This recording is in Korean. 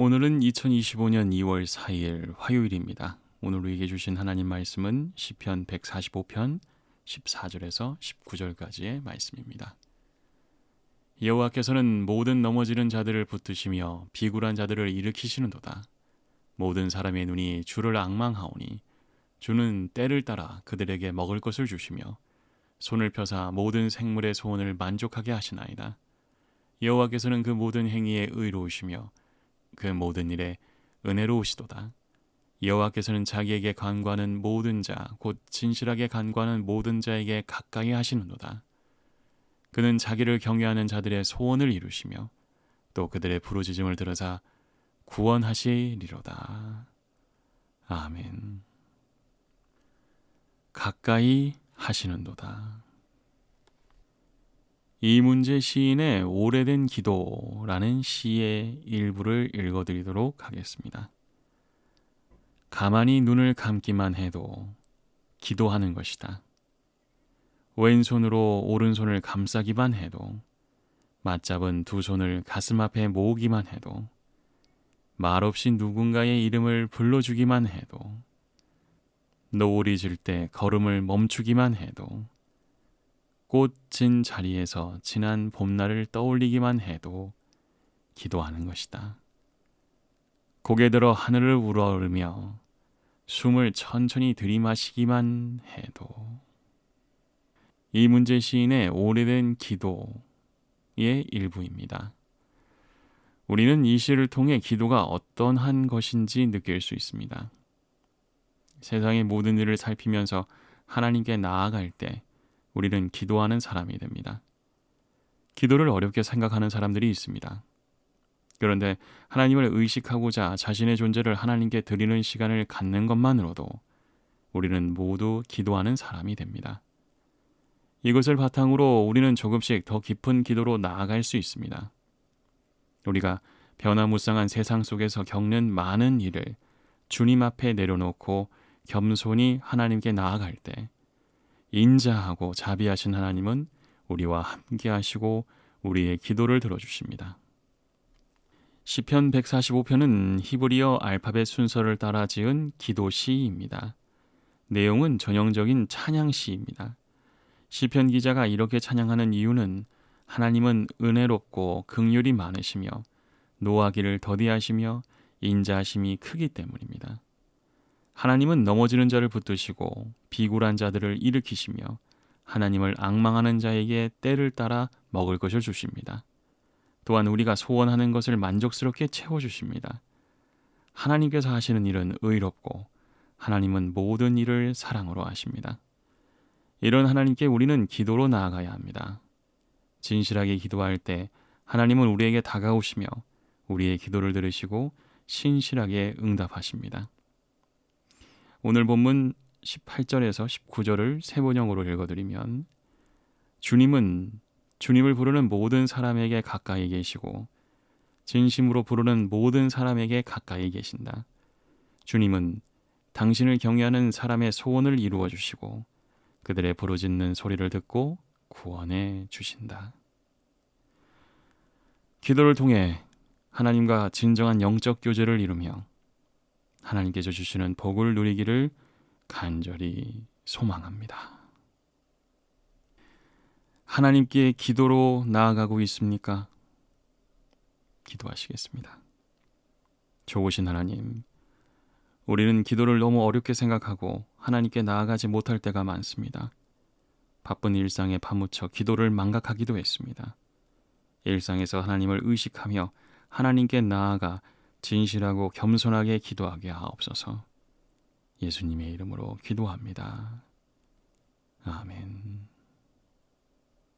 오늘은 2025년 2월 4일 화요일입니다. 오늘 우리에게 주신 하나님 말씀은 시편 145편 14절에서 19절까지의 말씀입니다. 여호와께서는 모든 넘어지는 자들을 붙드시며 비굴한 자들을 일으키시는도다. 모든 사람의 눈이 주를 악망하오니 주는 때를 따라 그들에게 먹을 것을 주시며 손을 펴사 모든 생물의 소원을 만족하게 하시나이다. 여호와께서는 그 모든 행위에 의로우시며 그 모든 일에 은혜로우시도다. 여호와께서는 자기에게 간구하는 모든 자, 곧 진실하게 간구하는 모든 자에게 가까이 하시는도다. 그는 자기를 경외하는 자들의 소원을 이루시며 또 그들의 부르짖음을 들으사 구원하시리로다. 아멘. 가까이 하시는도다. 이문제 시인의 오래된 기도라는 시의 일부를 읽어드리도록 하겠습니다. 가만히 눈을 감기만 해도 기도하는 것이다. 왼손으로 오른손을 감싸기만 해도 맞잡은 두 손을 가슴 앞에 모으기만 해도 말없이 누군가의 이름을 불러주기만 해도 노을이 질 때 걸음을 멈추기만 해도 꽃진 자리에서 지난 봄날을 떠올리기만 해도 기도하는 것이다. 고개 들어 하늘을 우러르며 숨을 천천히 들이마시기만 해도 이 문제 시인의 오래된 기도의 일부입니다. 우리는 이 시를 통해 기도가 어떤 한 것인지 느낄 수 있습니다. 세상의 모든 일을 살피면서 하나님께 나아갈 때 우리는 기도하는 사람이 됩니다. 기도를 어렵게 생각하는 사람들이 있습니다. 그런데 하나님을 의식하고자 자신의 존재를 하나님께 드리는 시간을 갖는 것만으로도 우리는 모두 기도하는 사람이 됩니다. 이것을 바탕으로 우리는 조금씩 더 깊은 기도로 나아갈 수 있습니다. 우리가 변화무쌍한 세상 속에서 겪는 많은 일을 주님 앞에 내려놓고 겸손히 하나님께 나아갈 때 인자하고 자비하신 하나님은 우리와 함께 하시고 우리의 기도를 들어주십니다. 시편 145편은 히브리어 알파벳 순서를 따라 지은 기도 시입니다. 내용은 전형적인 찬양 시입니다. 시편 기자가 이렇게 찬양하는 이유는 하나님은 은혜롭고 긍휼이 많으시며 노하기를 더디하시며 인자하심이 크기 때문입니다. 하나님은 넘어지는 자를 붙드시고 비굴한 자들을 일으키시며 하나님을 악망하는 자에게 때를 따라 먹을 것을 주십니다. 또한 우리가 소원하는 것을 만족스럽게 채워주십니다. 하나님께서 하시는 일은 의롭고 하나님은 모든 일을 사랑으로 하십니다. 이런 하나님께 우리는 기도로 나아가야 합니다. 진실하게 기도할 때 하나님은 우리에게 다가오시며 우리의 기도를 들으시고 신실하게 응답하십니다. 오늘 본문 18절에서 19절을 세번역으로 읽어드리면 주님은 주님을 부르는 모든 사람에게 가까이 계시고 진심으로 부르는 모든 사람에게 가까이 계신다. 주님은 당신을 경외하는 사람의 소원을 이루어 주시고 그들의 부르짖는 소리를 듣고 구원해 주신다. 기도를 통해 하나님과 진정한 영적 교제를 이루며 하나님께서 주시는 복을 누리기를 간절히 소망합니다. 하나님께 기도로 나아가고 있습니까? 기도하시겠습니다. 좋으신 하나님, 우리는 기도를 너무 어렵게 생각하고 하나님께 나아가지 못할 때가 많습니다. 바쁜 일상에 파묻혀 기도를 망각하기도 했습니다. 일상에서 하나님을 의식하며 하나님께 나아가 진실하고 겸손하게 기도하게 하옵소서. 예수님의 이름으로 기도합니다. 아멘.